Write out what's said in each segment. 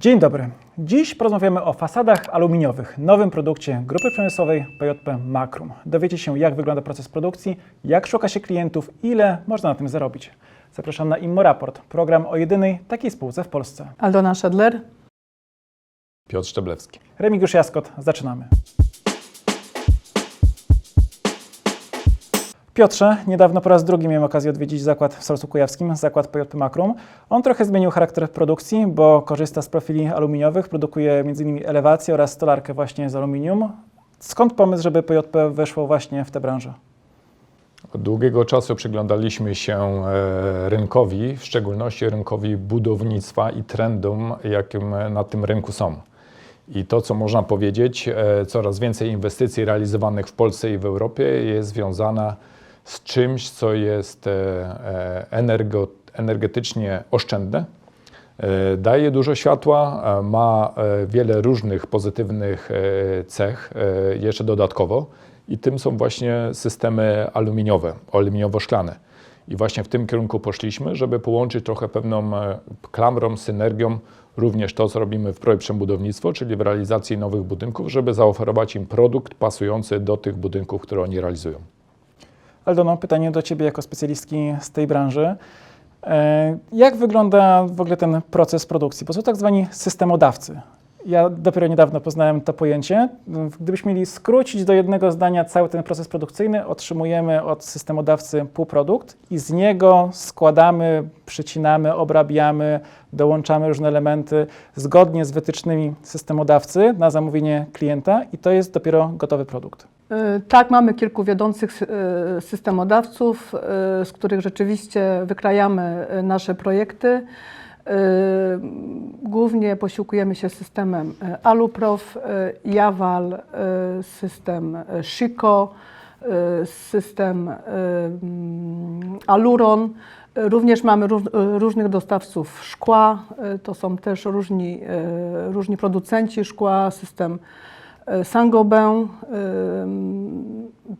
Dzień dobry. Dziś porozmawiamy o fasadach aluminiowych, nowym produkcie grupy przemysłowej PJP Makrum. Dowiecie się, jak wygląda proces produkcji, jak szuka się klientów, ile można na tym zarobić. Zapraszam na Immo Raport, program o jedynej takiej spółce w Polsce. Aldona Szedler. Piotr Szczeblewski. Remigiusz Jaskot, zaczynamy. Piotrze, niedawno po raz drugi miałem okazję odwiedzić zakład w Solcu Kujawskim, zakład PJP Makrum. On trochę zmienił charakter produkcji, bo korzysta z profili aluminiowych, produkuje m.in. elewację oraz stolarkę właśnie z aluminium. Skąd pomysł, żeby PJP weszło właśnie w tę branżę? Od długiego czasu przyglądaliśmy się e, rynkowi, w szczególności rynkowi budownictwa i trendom, jakim na tym rynku są. I to, co można powiedzieć, e, coraz więcej inwestycji realizowanych w Polsce i w Europie jest związana z czymś, co jest e, e, energo, energetycznie oszczędne, e, daje dużo światła, ma wiele różnych pozytywnych cech jeszcze dodatkowo i tym są właśnie systemy aluminiowe, aluminiowo-szklane. I właśnie w tym kierunku poszliśmy, żeby połączyć trochę pewną klamrą, synergią również to, co robimy w projekcie budownictwo, czyli w realizacji nowych budynków, żeby zaoferować im produkt pasujący do tych budynków, które oni realizują. Aldono, pytanie do Ciebie jako specjalistki z tej branży. E, Jak wygląda w ogóle ten proces produkcji? Bo są tak zwani systemodawcy. Ja dopiero niedawno poznałem to pojęcie. Gdybyśmy mieli skrócić do jednego zdania cały ten proces produkcyjny, otrzymujemy od systemodawcy półprodukt i z niego składamy, przycinamy, obrabiamy, dołączamy różne elementy zgodnie z wytycznymi systemodawcy na zamówienie klienta i to jest dopiero gotowy produkt. Y, Tak, mamy kilku wiodących y, systemodawców, y, z których rzeczywiście wykrajamy nasze projekty. Głównie posiłkujemy się systemem Aluprof, Jawal, system Shiko, system mm, Aluron. Również mamy róż, różnych dostawców szkła, to są też różni, różni producenci szkła, system Saint-Gobain, y,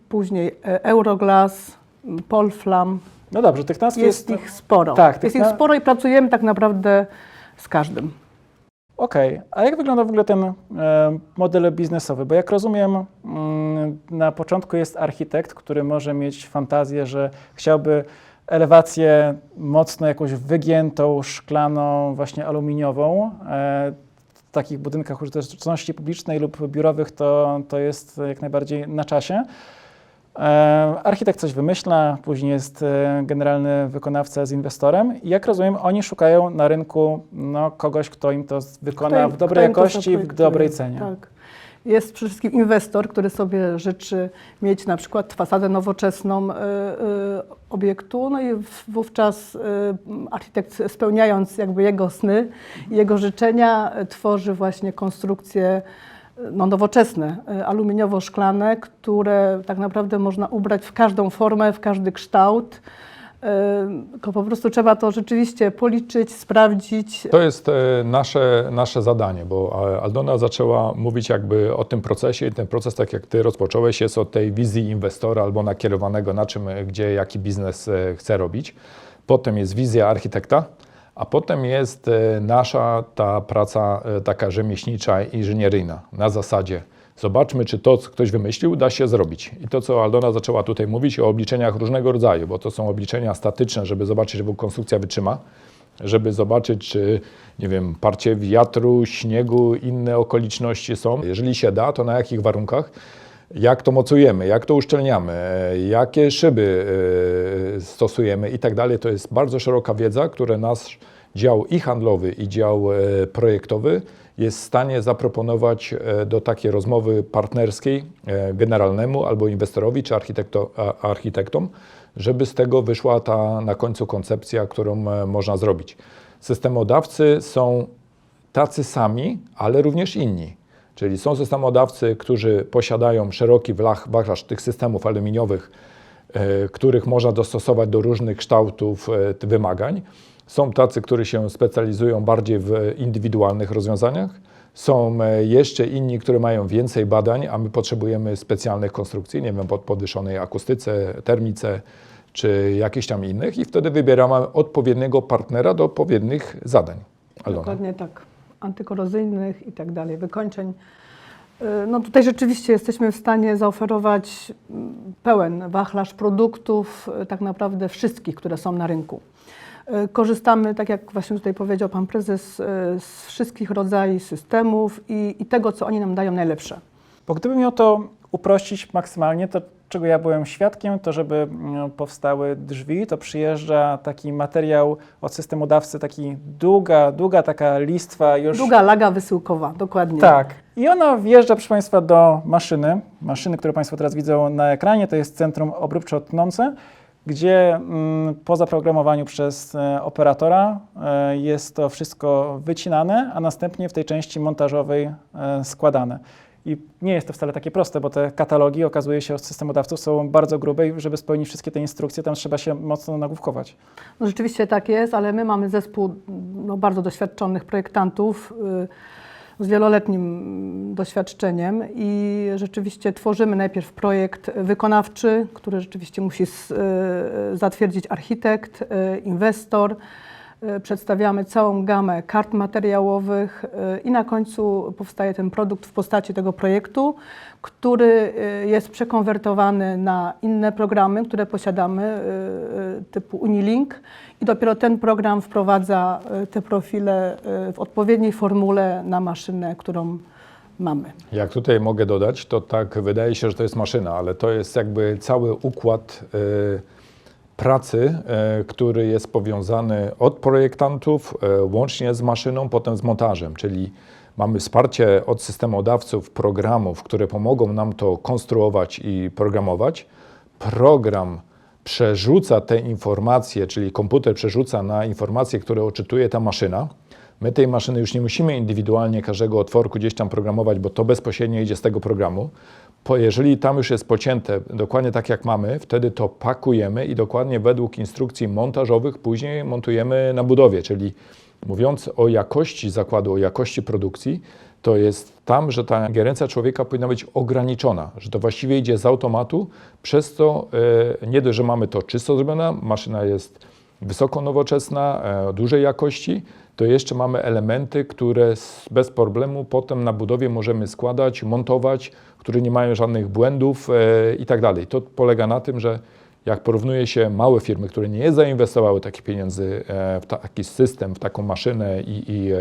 później y, Euroglass, Polflam. No dobrze, tych nazw Jest ich sporo. Tak, jest ich na- sporo i pracujemy tak naprawdę z każdym. Okej, a jak wygląda w ogóle ten e, model biznesowy? Bo jak rozumiem, mm, na początku jest architekt, który może mieć fantazję, że chciałby elewację mocno jakąś wygiętą, szklaną, właśnie aluminiową. E, w takich budynkach użyteczności publicznej lub biurowych to, to jest jak najbardziej na czasie. E, Architekt coś wymyśla, później jest e, generalny wykonawca z inwestorem i jak rozumiem, oni szukają na rynku no, kogoś, kto im to wykona Kto w dobrej jakości, w dobrej cenie. Tak. Jest przede wszystkim inwestor, który sobie życzy mieć na przykład fasadę nowoczesną y, y, obiektu, no i wówczas y, architekt spełniając jakby jego sny, jego życzenia, tworzy właśnie konstrukcje no, nowoczesne, aluminiowo-szklane, które tak naprawdę można ubrać w każdą formę, w każdy kształt. Tylko po prostu trzeba to rzeczywiście policzyć, sprawdzić, To jest e, nasze, nasze zadanie, bo e, Aldona zaczęła mówić jakby o tym procesie. I ten proces, tak jak Ty rozpocząłeś, jest od tej wizji inwestora albo nakierowanego na czym, e, gdzie, jaki biznes chce robić. Potem jest wizja architekta, a potem jest nasza ta praca taka rzemieślnicza, inżynieryjna. Na zasadzie Zobaczmy, czy to, co ktoś wymyślił, da się zrobić. I to, co Aldona zaczęła tutaj mówić o obliczeniach różnego rodzaju, bo to są obliczenia statyczne, żeby zobaczyć, że konstrukcja wytrzyma, żeby zobaczyć, czy, nie wiem, parcie wiatru, śniegu, inne okoliczności są. Jeżeli się da, to na jakich warunkach, jak to mocujemy, jak to uszczelniamy, jakie szyby e, stosujemy i tak dalej. To jest bardzo szeroka wiedza, które nasz dział i handlowy, i dział e, projektowy jest w stanie zaproponować e, do takiej rozmowy partnerskiej e, generalnemu albo inwestorowi czy architekto, architektom, żeby z tego wyszła ta na końcu koncepcja, którą można zrobić. Systemodawcy są tacy sami, ale również inni. Czyli są systemodawcy, którzy posiadają szeroki wachlarz tych systemów aluminiowych, których można dostosować do różnych kształtów wymagań. Są tacy, którzy się specjalizują bardziej w indywidualnych rozwiązaniach. Są e, jeszcze inni, którzy mają więcej badań, a my potrzebujemy specjalnych konstrukcji, nie wiem, pod podwyższonej akustyce, termice czy jakichś tam innych i wtedy wybieramy odpowiedniego partnera do odpowiednich zadań. Dokładnie tak. antykorozyjnych i tak dalej, wykończeń. Y, No tutaj rzeczywiście jesteśmy w stanie zaoferować mm, pełen wachlarz produktów, y, tak naprawdę wszystkich, które są na rynku. Y, Korzystamy, tak jak właśnie tutaj powiedział Pan Prezes, y, z wszystkich rodzajów systemów i, i tego, co oni nam dają najlepsze. Bo gdybym miał to uprościć maksymalnie, to czego ja byłem świadkiem, to żeby mm, powstały drzwi, to przyjeżdża taki materiał od systemodawcy, taki długa, długa taka listwa już. Długa laga wysyłkowa, dokładnie. Tak. I ona wjeżdża, proszę Państwa, do maszyny. Maszyny, które Państwo teraz widzą na ekranie, to jest centrum obróbczo-tnące, gdzie mm, po zaprogramowaniu przez e, operatora e, jest to wszystko wycinane, a następnie w tej części montażowej e, składane. I nie jest to wcale takie proste, bo te katalogi, okazuje się, od systemodawców są bardzo grube i żeby spełnić wszystkie te instrukcje, tam trzeba się mocno nagłówkować. No rzeczywiście tak jest, ale my mamy zespół no, bardzo doświadczonych projektantów y, z wieloletnim doświadczeniem i rzeczywiście tworzymy najpierw projekt wykonawczy, który rzeczywiście musi y, zatwierdzić architekt, y, inwestor. Y, Przedstawiamy całą gamę kart materiałowych y, i na końcu powstaje ten produkt w postaci tego projektu, który y, jest przekonwertowany na inne programy, które posiadamy, typu Unilink i dopiero ten program wprowadza te profile w odpowiedniej formule na maszynę, którą mamy. Jak tutaj mogę dodać, to tak wydaje się, że to jest maszyna, ale to jest jakby cały układ e, pracy, e, który jest powiązany od projektantów e, łącznie z maszyną, potem z montażem, czyli mamy wsparcie od systemodawców programów, które pomogą nam to konstruować i programować. Program przerzuca te informacje, czyli komputer przerzuca na informacje, które odczytuje ta maszyna. My tej maszyny już nie musimy indywidualnie każdego otworku gdzieś tam programować, bo to bezpośrednio idzie z tego programu. Jeżeli tam już jest pocięte dokładnie tak jak mamy, wtedy to pakujemy i dokładnie według instrukcji montażowych później montujemy na budowie, czyli mówiąc o jakości zakładu, o jakości produkcji, to jest tam, że ta ingerencja człowieka powinna być ograniczona, że to właściwie idzie z automatu, przez to e, nie dość, że mamy to czysto zrobione, maszyna jest wysoko nowoczesna, e, dużej jakości, to jeszcze mamy elementy, które bez problemu potem na budowie możemy składać, montować, które nie mają żadnych błędów e, i tak dalej. To polega na tym, że jak porównuje się małe firmy, które nie zainwestowały takich pieniędzy e, w taki system, w taką maszynę i, i,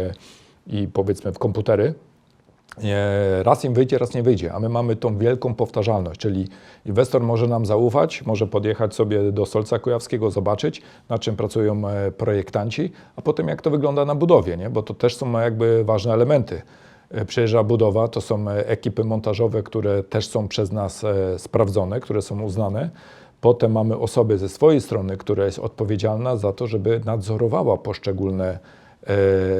i powiedzmy w komputery, raz im wyjdzie, raz nie wyjdzie, a my mamy tą wielką powtarzalność, czyli inwestor może nam zaufać, może podjechać sobie do Solca Kujawskiego, zobaczyć, na czym pracują e, projektanci, a potem jak to wygląda na budowie, nie? bo to też są jakby ważne elementy. E, Przyjeżdża budowa, to są e, ekipy montażowe, które też są przez nas e, sprawdzone, które są uznane. Potem mamy osoby ze swojej strony, która jest odpowiedzialna za to, żeby nadzorowała poszczególne e,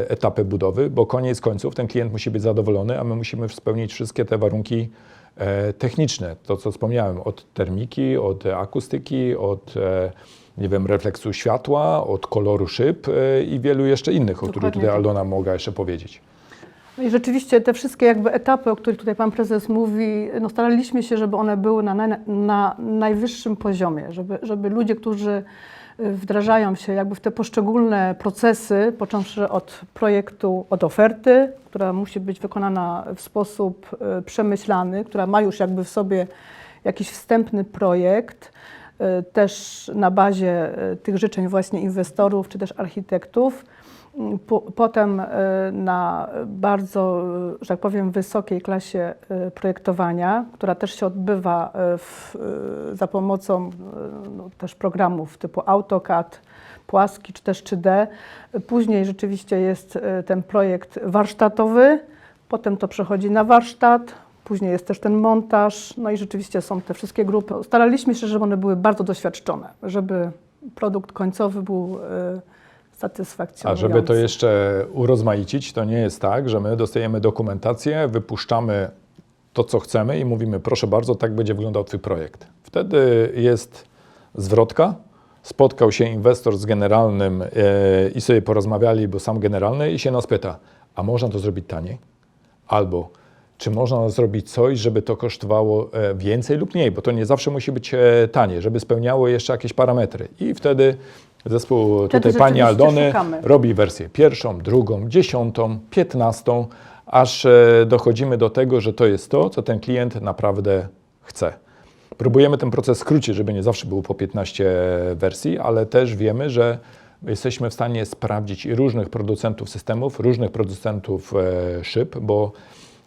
etapy budowy, bo koniec końców ten klient musi być zadowolony, a my musimy spełnić wszystkie te warunki e, techniczne. To, co wspomniałem, od termiki, od akustyki, od e, nie wiem, refleksu światła, od koloru szyb e, i wielu jeszcze innych, o których Dokładnie tutaj tak. Aldona mogła jeszcze powiedzieć. No i rzeczywiście te wszystkie jakby etapy, o których tutaj Pan Prezes mówi, no staraliśmy się, żeby one były na, na, na najwyższym poziomie, żeby, żeby ludzie, którzy wdrażają się jakby w te poszczególne procesy, począwszy od projektu, od oferty, która musi być wykonana w sposób y, przemyślany, która ma już jakby w sobie jakiś wstępny projekt, y, też na bazie y, tych życzeń właśnie inwestorów czy też architektów. Po, potem y, na bardzo, y, że tak powiem, wysokiej klasie y, projektowania, która też się odbywa w, za pomocą no, też programów typu AutoCAD, płaski czy też 3D. Później rzeczywiście jest ten projekt warsztatowy, potem to przechodzi na warsztat, później jest też ten montaż, no i rzeczywiście są te wszystkie grupy. Staraliśmy się, żeby one były bardzo doświadczone, żeby produkt końcowy był y, A satysfakcjonujący. żeby to jeszcze urozmaicić, to nie jest tak, że my dostajemy dokumentację, wypuszczamy to, co chcemy i mówimy, proszę bardzo, tak będzie wyglądał Twój projekt. Wtedy jest zwrotka, spotkał się inwestor z generalnym e, i sobie porozmawiali, bo sam generalny i się nas pyta, a można to zrobić taniej? Albo czy można zrobić coś, żeby to kosztowało e, więcej lub mniej, bo to nie zawsze musi być e, tanie, żeby spełniało jeszcze jakieś parametry. I wtedy Zespół tutaj pani Aldony szukamy. robi wersję pierwszą, drugą, dziesiątą, piętnastą, aż e, dochodzimy do tego, że to jest to, co ten klient naprawdę chce. Próbujemy ten proces skrócić, żeby nie zawsze było po 15 wersji, ale też wiemy, że jesteśmy w stanie sprawdzić i różnych producentów systemów, różnych producentów e, szyb, bo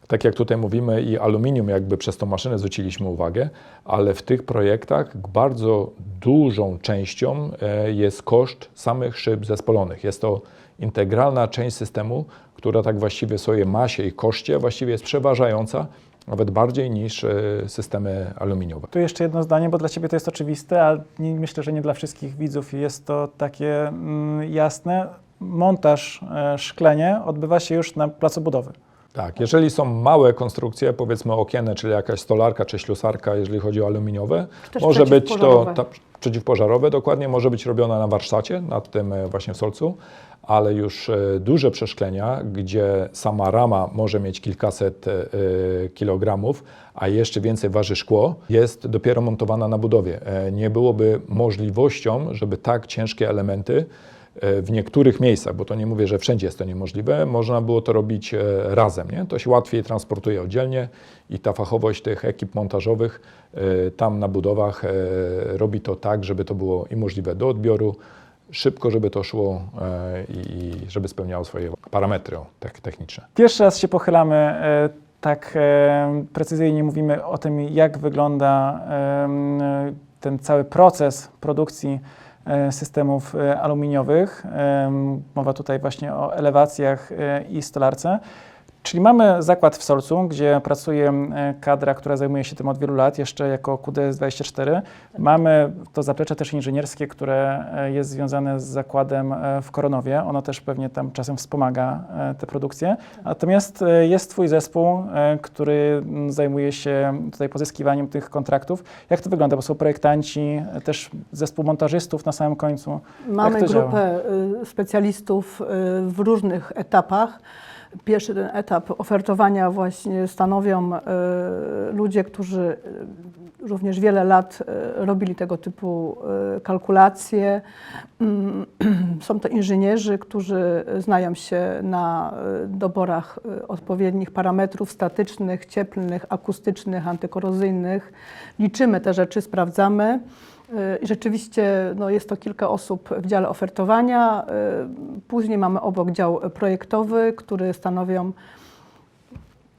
tak jak tutaj mówimy, i aluminium jakby przez tą maszynę zwróciliśmy uwagę, ale w tych projektach bardzo dużą częścią e, jest koszt samych szyb zespolonych. Jest to integralna część systemu, która tak właściwie w swojej masie i koszcie właściwie jest przeważająca, nawet bardziej niż e, systemy aluminiowe. Tu jeszcze jedno zdanie, bo dla Ciebie to jest oczywiste, ale myślę, że nie dla wszystkich widzów jest to takie mm, jasne. Montaż e, szklenie odbywa się już na placu budowy. Tak, jeżeli są małe konstrukcje, powiedzmy okienne, czyli jakaś stolarka czy ślusarka, jeżeli chodzi o aluminiowe, może być to przeciwpożarowe. ta, przeciwpożarowe, dokładnie może być robiona na warsztacie, nad tym e, właśnie w Solcu, ale już e, duże przeszklenia, gdzie sama rama może mieć kilkaset e, kilogramów, a jeszcze więcej waży szkło, jest dopiero montowana na budowie. Nie byłoby możliwością, żeby tak ciężkie elementy w niektórych miejscach, bo to nie mówię, że wszędzie jest to niemożliwe, można było to robić e, razem. Nie? To się łatwiej transportuje oddzielnie i ta fachowość tych ekip montażowych e, tam na budowach e, robi to tak, żeby to było i możliwe do odbioru, szybko, żeby to szło e, i żeby spełniało swoje parametry tak, techniczne. Pierwszy raz się pochylamy e, tak e, precyzyjnie, mówimy o tym, jak wygląda ten cały proces produkcji e, systemów e, aluminiowych. Em, Mowa tutaj właśnie o elewacjach e, i stolarce. Czyli mamy zakład w Solcu, gdzie pracuje e, kadra, która zajmuje się tym od wielu lat, jeszcze jako QDS-24. Mamy to zaplecze też inżynierskie, które e, jest związane z zakładem e, w Koronowie. Ono też pewnie tam czasem wspomaga e, tę produkcję. Natomiast jest Twój zespół, który zajmuje się tutaj pozyskiwaniem tych kontraktów. Jak to wygląda? Bo są projektanci, też zespół montażystów na samym końcu. Mamy to działa? grupę y, specjalistów y, w różnych etapach. Pierwszy ten etap ofertowania właśnie stanowią y, ludzie, którzy y, również wiele lat y, robili tego typu kalkulacje. Mm, Są to inżynierzy, którzy znają się na doborach odpowiednich parametrów statycznych, cieplnych, akustycznych, antykorozyjnych. Liczymy te rzeczy, sprawdzamy. Rzeczywiście no, jest to kilka osób w dziale ofertowania. Y, Później mamy obok dział projektowy, który stanowią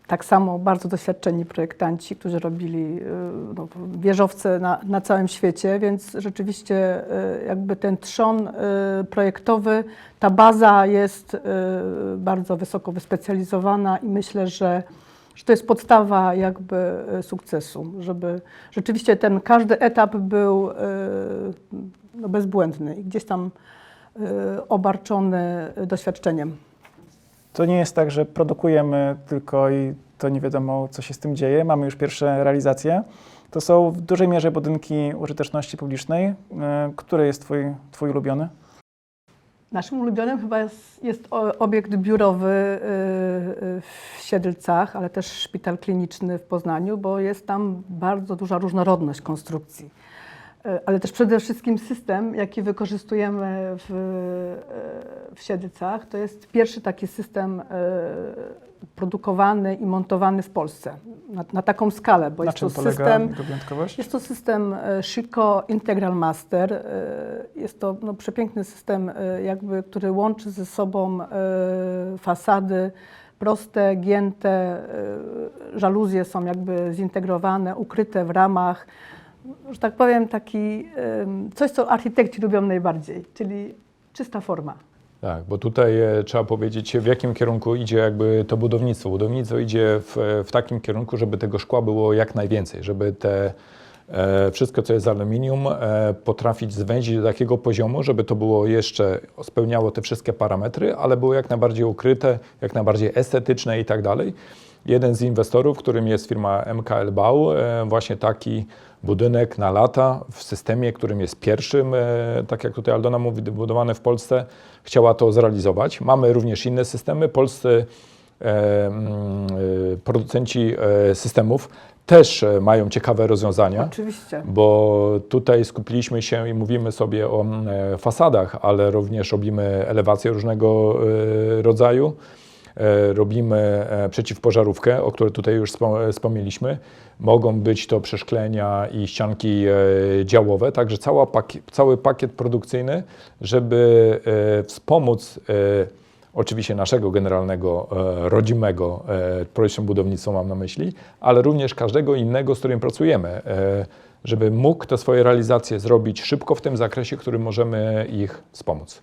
tak samo bardzo doświadczeni projektanci, którzy robili y, no, wieżowce na, na całym świecie, więc rzeczywiście y, jakby ten trzon projektowy, ta baza jest bardzo wysoko wyspecjalizowana i myślę, że że to jest podstawa jakby y, sukcesu, żeby rzeczywiście ten każdy etap był y, no, bezbłędny i gdzieś tam y, obarczony doświadczeniem. To nie jest tak, że produkujemy tylko i to nie wiadomo, co się z tym dzieje. Mamy już pierwsze realizacje. To są w dużej mierze budynki użyteczności publicznej. E, Który jest twój, twój ulubiony? Naszym ulubionym chyba jest, jest obiekt biurowy y, y, w Siedlcach, ale też szpital kliniczny w Poznaniu, bo jest tam bardzo duża różnorodność konstrukcji. Y, Ale też przede wszystkim system, jaki wykorzystujemy w, y, w Siedlcach, to jest pierwszy taki system y, produkowany i montowany w Polsce na, na taką skalę, bo Na jest to system jest to system e, Chico Integral Master. E, Jest to no, przepiękny system, e, jakby, który łączy ze sobą e, fasady proste, gięte, e, żaluzje są jakby zintegrowane, ukryte w ramach. Że tak powiem, taki coś, co architekci lubią najbardziej, czyli czysta forma. Tak, bo tutaj e, trzeba powiedzieć, w jakim kierunku idzie jakby to budownictwo. Budownictwo idzie w, w takim kierunku, żeby tego szkła było jak najwięcej, żeby te e, wszystko, co jest z aluminium, e, potrafić zwędzić do takiego poziomu, żeby to było jeszcze, spełniało te wszystkie parametry, ale było jak najbardziej ukryte, jak najbardziej estetyczne i tak dalej. Jeden z inwestorów, którym jest firma MKL Bau, e, właśnie taki budynek na lata w systemie, którym jest pierwszym, e, tak jak tutaj Aldona mówi, budowany w Polsce, chciała to zrealizować. Mamy również inne systemy. Polscy e, mm, producenci systemów też mają ciekawe rozwiązania. Oczywiście. Bo tutaj skupiliśmy się i mówimy sobie o e, fasadach, ale również robimy elewacje różnego rodzaju. E, Robimy e, przeciwpożarówkę, o której tutaj już wspom- wspomnieliśmy. Mogą być to przeszklenia i ścianki e, działowe, także paki- cały pakiet produkcyjny, żeby wspomóc oczywiście naszego generalnego, rodzimego projektu budownictwa mam na myśli, ale również każdego innego, z którym pracujemy, żeby mógł te swoje realizacje zrobić szybko w tym zakresie, w którym możemy ich wspomóc.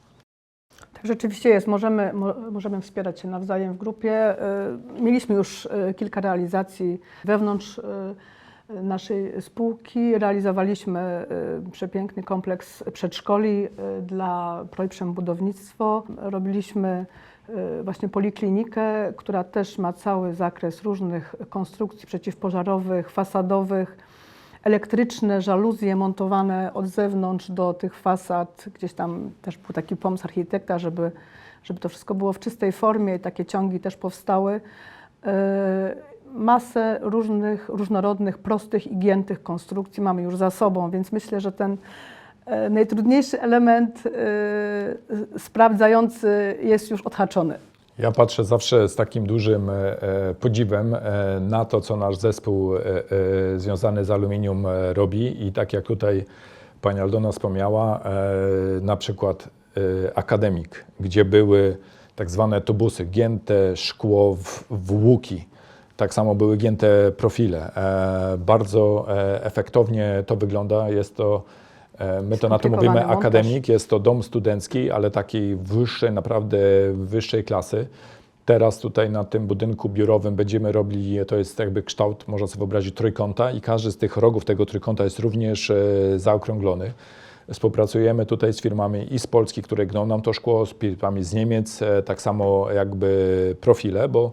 Rzeczywiście jest. Możemy, mo, możemy wspierać się nawzajem w grupie. Y, Mieliśmy już y, kilka realizacji wewnątrz y, naszej spółki. Realizowaliśmy przepiękny kompleks przedszkoli dla Projprzem Budownictwo. Robiliśmy właśnie poliklinikę, która też ma cały zakres różnych konstrukcji przeciwpożarowych, fasadowych elektryczne żaluzje montowane od zewnątrz do tych fasad. Gdzieś tam też był taki pomysł architekta, żeby, żeby to wszystko było w czystej formie i takie ciągi też powstały. E, Masę różnych, różnorodnych, prostych i giętych konstrukcji mamy już za sobą, więc myślę, że ten e, najtrudniejszy element e, sprawdzający jest już odhaczony. Ja patrzę zawsze z takim dużym e, e, podziwem e, na to, co nasz zespół związany z aluminium robi i tak jak tutaj pani Aldona wspomniała, na przykład akademik, gdzie były tak zwane tubusy, gięte szkło w, w. Tak samo były gięte profile. Bardzo efektownie to wygląda. Jest to, my to na to mówimy akademik, jest to dom studencki, ale takiej wyższej, naprawdę wyższej klasy. Teraz tutaj na tym budynku biurowym będziemy robili, to jest jakby kształt, można sobie wyobrazić, trójkąta i każdy z tych rogów tego trójkąta jest również e, zaokrąglony. Współpracujemy tutaj z firmami i z Polski, które gną nam to szkło, z firmami z Niemiec, e, tak samo jakby profile, bo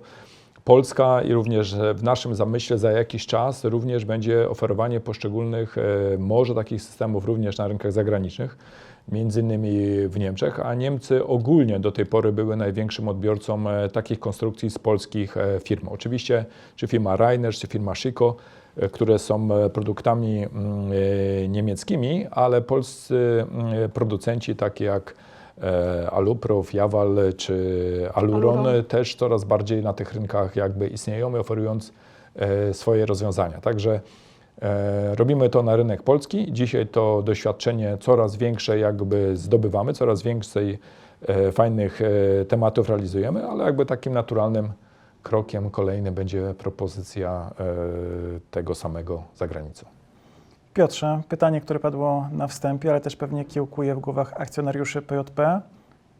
Polska i również w naszym zamyśle za jakiś czas również będzie oferowanie poszczególnych e, może takich systemów również na rynkach zagranicznych, między innymi w Niemczech, a Niemcy ogólnie do tej pory były największym odbiorcą e, takich konstrukcji z polskich e, firm. Oczywiście czy firma Rainer, czy firma Schiko, e, które są produktami mm, niemieckimi, ale polscy mm, producenci takie jak Aluprof, Jawal czy Aluron, Aluron. też coraz bardziej na tych rynkach jakby istnieją, i oferując e, swoje rozwiązania. Także e, robimy to na rynek polski. Dzisiaj to doświadczenie coraz większe jakby zdobywamy, coraz więcej e, fajnych e, tematów realizujemy, ale jakby takim naturalnym krokiem kolejnym będzie propozycja e, tego samego za granicą. Piotrze, pytanie, które padło na wstępie, ale też pewnie kiełkuje w głowach akcjonariuszy PJP.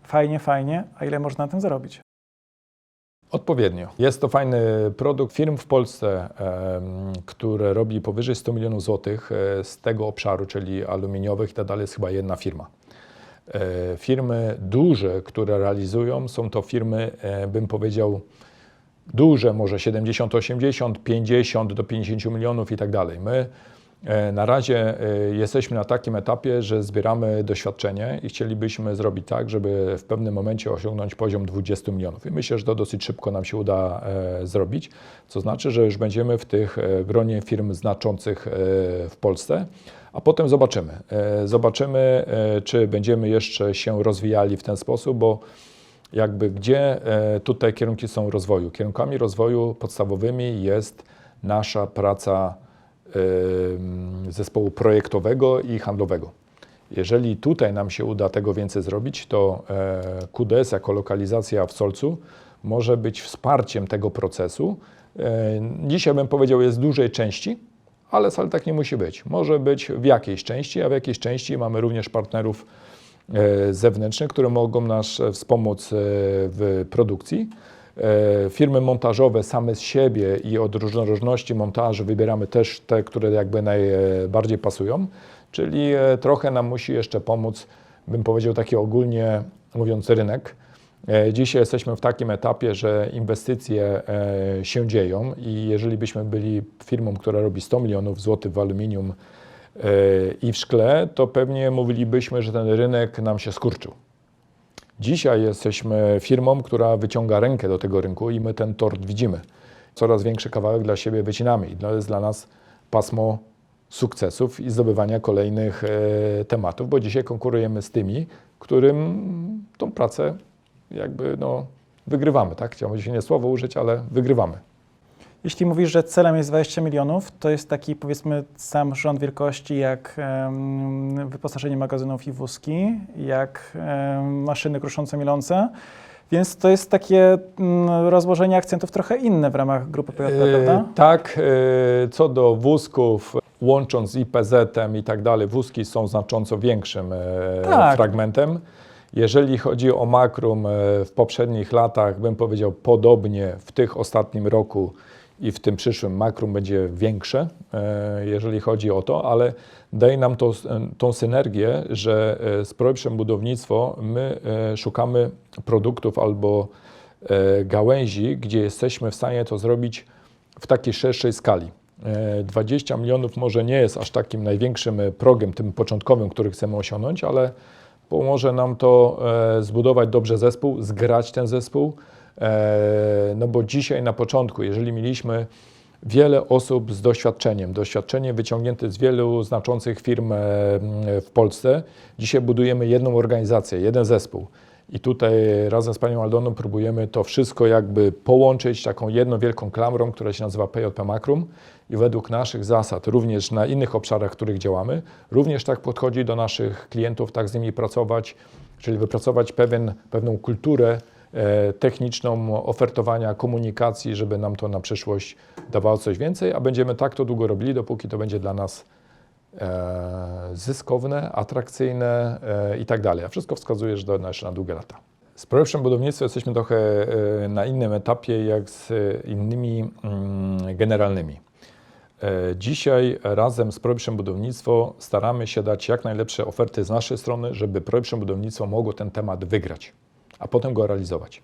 Fajnie, fajnie, a ile można na tym zarobić? Odpowiednio. Jest to fajny produkt firm w Polsce, które robi powyżej 100 milionów złotych e, z tego obszaru, czyli aluminiowych i tak dalej, jest chyba jedna firma. E, Firmy duże, które realizują, są to firmy, e, bym powiedział, duże, może 70, 80, 50 do 50 milionów i tak dalej. My na razie e, jesteśmy na takim etapie, że zbieramy doświadczenie i chcielibyśmy zrobić tak, żeby w pewnym momencie osiągnąć poziom 20 milionów. I myślę, że to dosyć szybko nam się uda e, zrobić, co znaczy, że już będziemy w tych e, gronie firm znaczących e, w Polsce. A potem zobaczymy. E, Zobaczymy, e, czy będziemy jeszcze się rozwijali w ten sposób, bo jakby gdzie e, tutaj kierunki są rozwoju? Kierunkami rozwoju podstawowymi jest nasza praca zespołu projektowego i handlowego. Jeżeli tutaj nam się uda tego więcej zrobić, to e, QDS jako lokalizacja w Solcu może być wsparciem tego procesu. E, Dzisiaj bym powiedział, jest w dużej części, ale wcale tak nie musi być. Może być w jakiejś części, a w jakiejś części mamy również partnerów e, zewnętrznych, które mogą nas wspomóc w produkcji. E, Firmy montażowe same z siebie i od różnorodności montaży wybieramy też te, które jakby najbardziej pasują, czyli e, trochę nam musi jeszcze pomóc, bym powiedział taki ogólnie mówiąc, rynek. E, Dzisiaj jesteśmy w takim etapie, że inwestycje e, się dzieją i jeżeli byśmy byli firmą, która robi 100 milionów złotych w aluminium e, i w szkle, to pewnie mówilibyśmy, że ten rynek nam się skurczył. Dzisiaj jesteśmy firmą, która wyciąga rękę do tego rynku i my ten tort widzimy. coraz większy kawałek dla siebie wycinamy i to jest dla nas pasmo sukcesów i zdobywania kolejnych e, tematów, bo dzisiaj konkurujemy z tymi, którym tą pracę jakby no, wygrywamy, tak? Chciałbym się nie słowo użyć, ale wygrywamy. Jeśli mówisz, że celem jest 20 milionów, to jest taki powiedzmy sam rząd wielkości jak em, wyposażenie magazynów i wózki, jak em, maszyny kruszące milące. Więc to jest takie mm, rozłożenie akcentów trochę inne w ramach grupy PJP, E, prawda? Tak, e, co do wózków, łącząc z IPZ-em i tak dalej, wózki są znacząco większym e, Tak. fragmentem. Jeżeli chodzi o makrum, w poprzednich latach bym powiedział podobnie, w tych ostatnim roku i w tym przyszłym makrum będzie większe, e, jeżeli chodzi o to, ale daje nam to, tą synergię, że e, z projektem budownictwo my e, szukamy produktów albo e, gałęzi, gdzie jesteśmy w stanie to zrobić w takiej szerszej skali. E, 20 milionów może nie jest aż takim największym e, progiem, tym początkowym, który chcemy osiągnąć, ale pomoże nam to e, zbudować dobrze zespół, zgrać ten zespół. E, No bo dzisiaj na początku, jeżeli mieliśmy wiele osób z doświadczeniem, doświadczenie wyciągnięte z wielu znaczących firm e, w Polsce, dzisiaj budujemy jedną organizację, jeden zespół. I tutaj razem z panią Aldoną próbujemy to wszystko jakby połączyć taką jedną wielką klamrą, która się nazywa PJP Makrum i według naszych zasad, również na innych obszarach, w których działamy, również tak podchodzi do naszych klientów, tak z nimi pracować, czyli wypracować pewien, pewną kulturę techniczną ofertowania, komunikacji, żeby nam to na przyszłość dawało coś więcej, a będziemy tak to długo robili, dopóki to będzie dla nas e, zyskowne, atrakcyjne e, i tak dalej. A wszystko wskazuje, że to jeszcze na długie lata. Z projektem budownictwa jesteśmy trochę e, na innym etapie jak z e, innymi mm, generalnymi. E, Dzisiaj razem z projektem budownictwo staramy się dać jak najlepsze oferty z naszej strony, żeby projektem budownictwo mogło ten temat wygrać, a potem go realizować.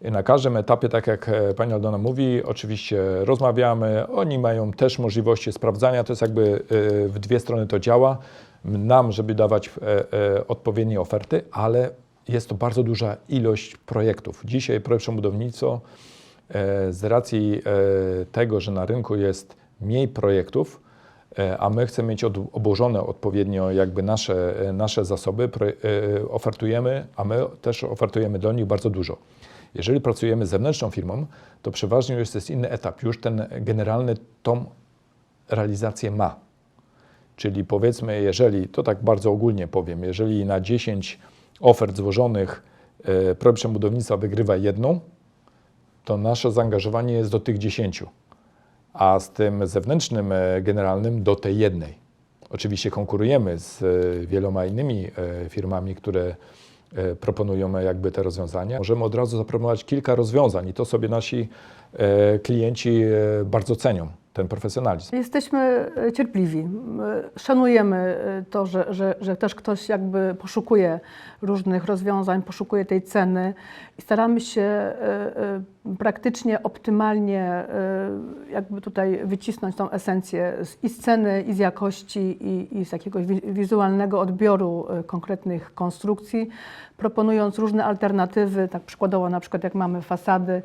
Na każdym etapie, tak jak e, pani Aldona mówi, oczywiście rozmawiamy, oni mają też możliwości sprawdzania, to jest jakby e, w dwie strony to działa, nam, żeby dawać e, odpowiednie oferty, ale jest to bardzo duża ilość projektów. Dzisiaj projekt budownictwo z racji tego, że na rynku jest mniej projektów, a my chcemy mieć obłożone odpowiednio jakby nasze, e, nasze zasoby, e, ofertujemy, a my też ofertujemy do nich bardzo dużo. Jeżeli pracujemy z zewnętrzną firmą, to przeważnie już jest inny etap. Już ten generalny tą realizację ma. Czyli powiedzmy, jeżeli, to tak bardzo ogólnie powiem, jeżeli na 10 ofert złożonych e, projekt budownictwa wygrywa jedną, to nasze zaangażowanie jest do tych 10, a z tym zewnętrznym e, generalnym do tej jednej. Oczywiście konkurujemy z e, wieloma innymi e, firmami, które proponują jakby te rozwiązania. Możemy od razu zaproponować kilka rozwiązań i to sobie nasi klienci bardzo cenią, ten profesjonalizm. Jesteśmy e, cierpliwi. M, Szanujemy e, to, że, że, że też ktoś jakby poszukuje różnych rozwiązań, poszukuje tej ceny i staramy się e, e, praktycznie optymalnie e, jakby tutaj wycisnąć tą esencję i z ceny, i z jakości, i, i z jakiegoś wi- wizualnego odbioru e, konkretnych konstrukcji, proponując różne alternatywy, tak przykładowo na przykład jak mamy fasady,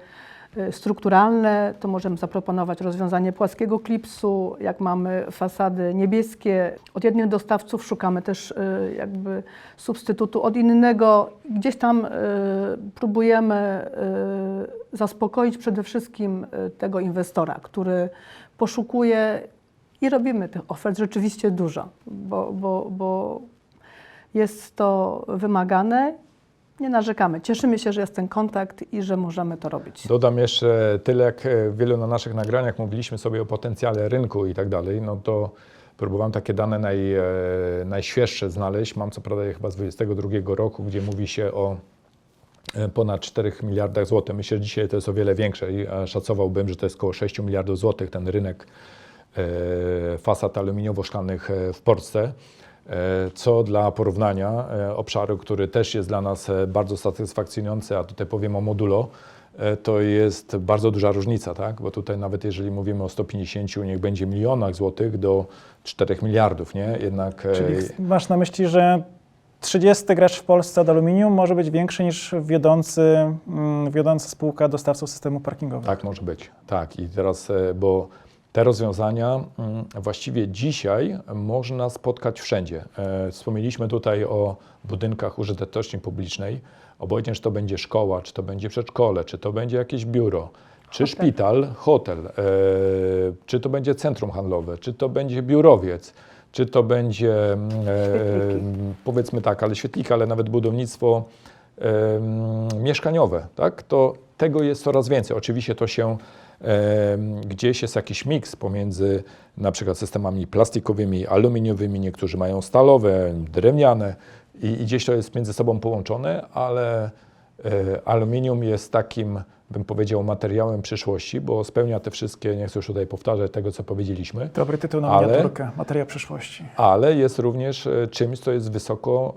strukturalne, to możemy zaproponować rozwiązanie płaskiego klipsu. Jak mamy fasady niebieskie, od jednych dostawców szukamy też y, jakby substytutu od innego. Gdzieś tam y, próbujemy y, zaspokoić przede wszystkim y, tego inwestora, który poszukuje i robimy tych ofert rzeczywiście dużo, bo, bo, bo jest to wymagane. Nie narzekamy. Cieszymy się, że jest ten kontakt i że możemy to robić. Dodam jeszcze tyle, jak e, w wielu na naszych nagraniach mówiliśmy sobie o potencjale rynku i tak dalej, no to próbowałem takie dane naj, e, najświeższe znaleźć. Mam co prawda je chyba z 22 roku, gdzie mówi się o e, ponad 4 miliardach złotych. Myślę, że dzisiaj to jest o wiele większe i e, szacowałbym, że to jest około 6 miliardów złotych ten rynek e, fasad aluminiowo-szklanych e, w Polsce. E, Co dla porównania e, obszaru, który też jest dla nas e, bardzo satysfakcjonujący, a tutaj powiem o modulo, to jest bardzo duża różnica, tak? Bo tutaj nawet jeżeli mówimy o 150, niech będzie milionach złotych do 4 miliardów, nie? Jednak Czyli masz na myśli, że 30 gracz w Polsce od aluminium może być większy niż wiodący, mm, wiodąca spółka dostawców systemu parkingowego. Tak może być. Tak. I teraz, bo te rozwiązania mm, właściwie dzisiaj można spotkać wszędzie. E, Wspomnieliśmy tutaj o budynkach użyteczności publicznej. Obojętnie, czy to będzie szkoła, czy to będzie przedszkole, czy to będzie jakieś biuro, czy Hotel. szpital, hotel, e, czy to będzie centrum handlowe, czy to będzie biurowiec, czy to będzie, mm, Świetliki. powiedzmy tak, ale świetlika, ale nawet budownictwo mieszkaniowe, tak? To tego jest coraz więcej. Oczywiście to się gdzieś jest jakiś miks pomiędzy na przykład systemami plastikowymi, aluminiowymi, niektórzy mają stalowe, drewniane i, i gdzieś to jest między sobą połączone, ale e, aluminium jest takim, bym powiedział, materiałem przyszłości, bo spełnia te wszystkie, nie chcę już tutaj powtarzać tego, co powiedzieliśmy, Dobry tytuł na Ale- miniaturkę, materia przyszłości. ale jest również e, czymś, co jest wysoko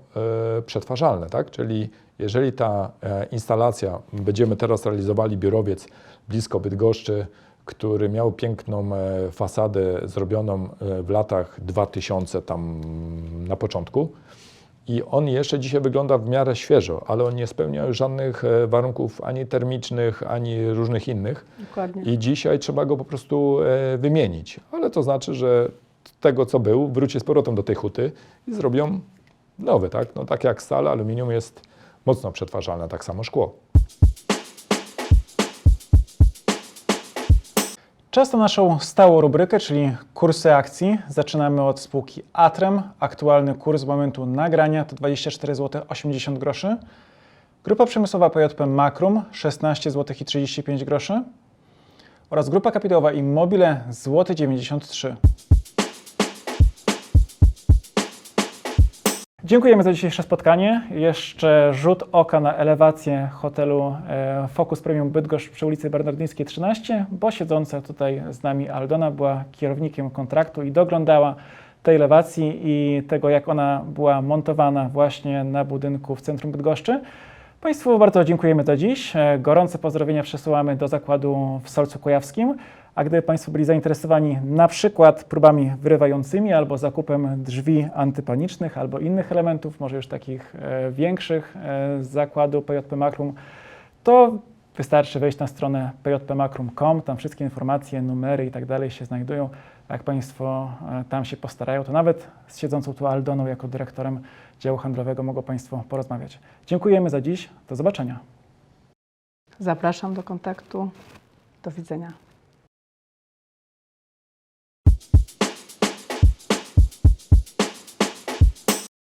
e, przetwarzalne, tak? Czyli jeżeli ta e, instalacja, będziemy teraz realizowali biurowiec blisko Bydgoszczy, który miał piękną e, fasadę zrobioną e, w latach 2000 tam na początku i on jeszcze dzisiaj wygląda w miarę świeżo, ale on nie spełnia już żadnych e, warunków ani termicznych, ani różnych innych. Dokładnie. I dzisiaj trzeba go po prostu wymienić. Ale to znaczy, że tego, co był, wróci z powrotem do tej huty i zrobią nowy, tak? No tak jak stal, aluminium jest mocno przetwarzalne, tak samo szkło. Czas na naszą stałą rubrykę, czyli kursy akcji. Zaczynamy od spółki Atrem. Aktualny kurs z momentu nagrania to 24 zł 80 groszy. Grupa przemysłowa PJP Makrum 16 zł i 35 groszy. Oraz grupa kapitałowa Immobile złoty 93 Dziękujemy za dzisiejsze spotkanie. Jeszcze rzut oka na elewację hotelu e, Focus Premium Bydgoszcz przy ulicy Bernardyńskiej 13, bo siedząca tutaj z nami Aldona była kierownikiem kontraktu i doglądała tej elewacji i tego, jak ona była montowana właśnie na budynku w centrum Bydgoszczy. Państwu bardzo dziękujemy za dziś. E, Gorące pozdrowienia przesyłamy do zakładu w Solcu Kujawskim. A gdyby Państwo byli zainteresowani na przykład próbami wyrywającymi albo zakupem drzwi antypanicznych albo innych elementów, może już takich e, większych e, z zakładu PJP Makrum, to wystarczy wejść na stronę pjpmakrum.com, tam wszystkie informacje, numery i tak dalej się znajdują. Jak Państwo tam się postarają, to nawet z siedzącą tu Aldoną jako dyrektorem działu handlowego mogą Państwo porozmawiać. Dziękujemy za dziś, do zobaczenia. Zapraszam do kontaktu. Do widzenia.